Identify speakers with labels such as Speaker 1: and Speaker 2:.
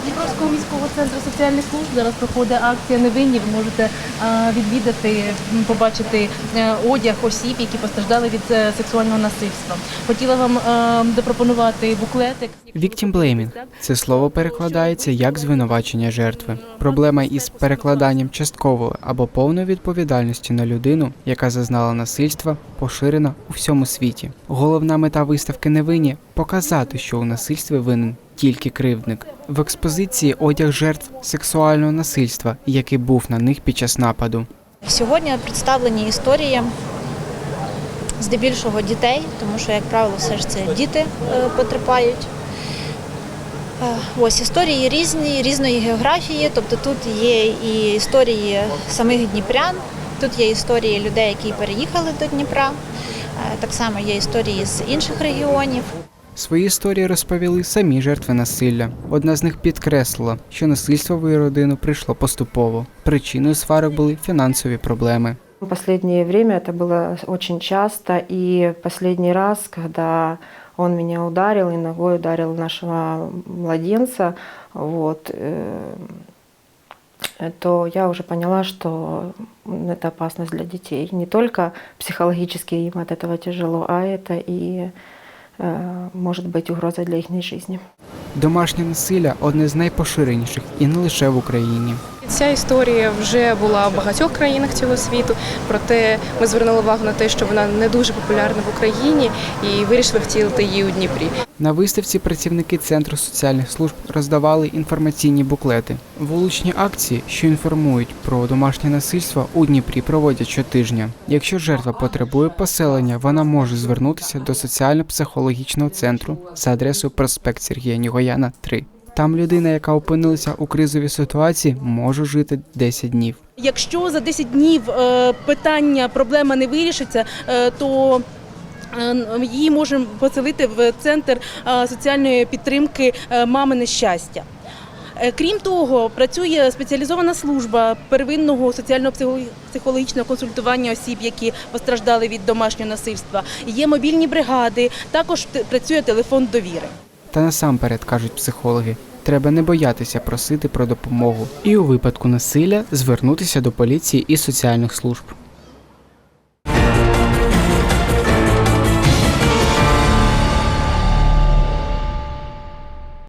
Speaker 1: З Дніпровського міського центру соціальних служб зараз проходить акція Невинні. Ви можете відвідати, побачити е, одяг осіб, які постраждали від е, сексуального насильства. Хотіла вам е, запропонувати буклетик.
Speaker 2: Victim blaming – це слово перекладається як звинувачення жертви. Проблема із перекладанням часткової або повної відповідальності на людину, яка зазнала насильства, поширена у всьому світі. Головна мета виставки невинні показати, що у насильстві винен тільки кривдник. В експозиції одяг жертв сексуального насильства, який був на них під час нападу.
Speaker 3: Сьогодні представлені історії здебільшого дітей, тому що, як правило, все ж це діти е, потерпають. Е, Ось історії різні, різної географії. Тобто тут є і історії самих дніпрян, тут є історії людей, які переїхали до Дніпра. Е, Так само є історії з інших регіонів.
Speaker 2: Свої історії розповіли самі жертви насилля. Одна з них підкреслила, що насильство в її родину прийшло поступово. Причиною сварок були фінансові проблеми.
Speaker 4: В последнее время это было очень часто, и последний раз, когда он меня ударил и ногой ударил нашего младенца, вот, э, то я уже поняла, что это опасность для детей. Не только психологически им от этого тяжело, а это и э, может быть угрозой для их жизни.
Speaker 2: Домашнє насилля одне з найпоширеніших і не лише в Україні.
Speaker 5: Ця історія вже була в багатьох країнах цього світу, проте ми звернули увагу на те, що вона не дуже популярна в Україні і вирішили втілити її у Дніпрі.
Speaker 2: На виставці працівники центру соціальних служб роздавали інформаційні буклети. Вуличні акції, що інформують про домашнє насильство, у Дніпрі проводять щотижня. Якщо жертва потребує поселення, вона може звернутися до соціально-психологічного центру за адресою проспект Сергія Нігояна, 3. Там людина, яка опинилася у кризовій ситуації, може жити 10 днів.
Speaker 1: Якщо за 10 днів е, питання, проблема не вирішиться, е, то е, її можемо поселити в центр соціальної підтримки е, мамине щастя. Е, Крім того, працює спеціалізована служба первинного соціально-психологічного консультування осіб, які постраждали від домашнього насильства. Є мобільні бригади, також працює телефон довіри.
Speaker 2: Та насамперед кажуть психологи, треба не боятися просити про допомогу і у випадку насилля звернутися до поліції і соціальних служб.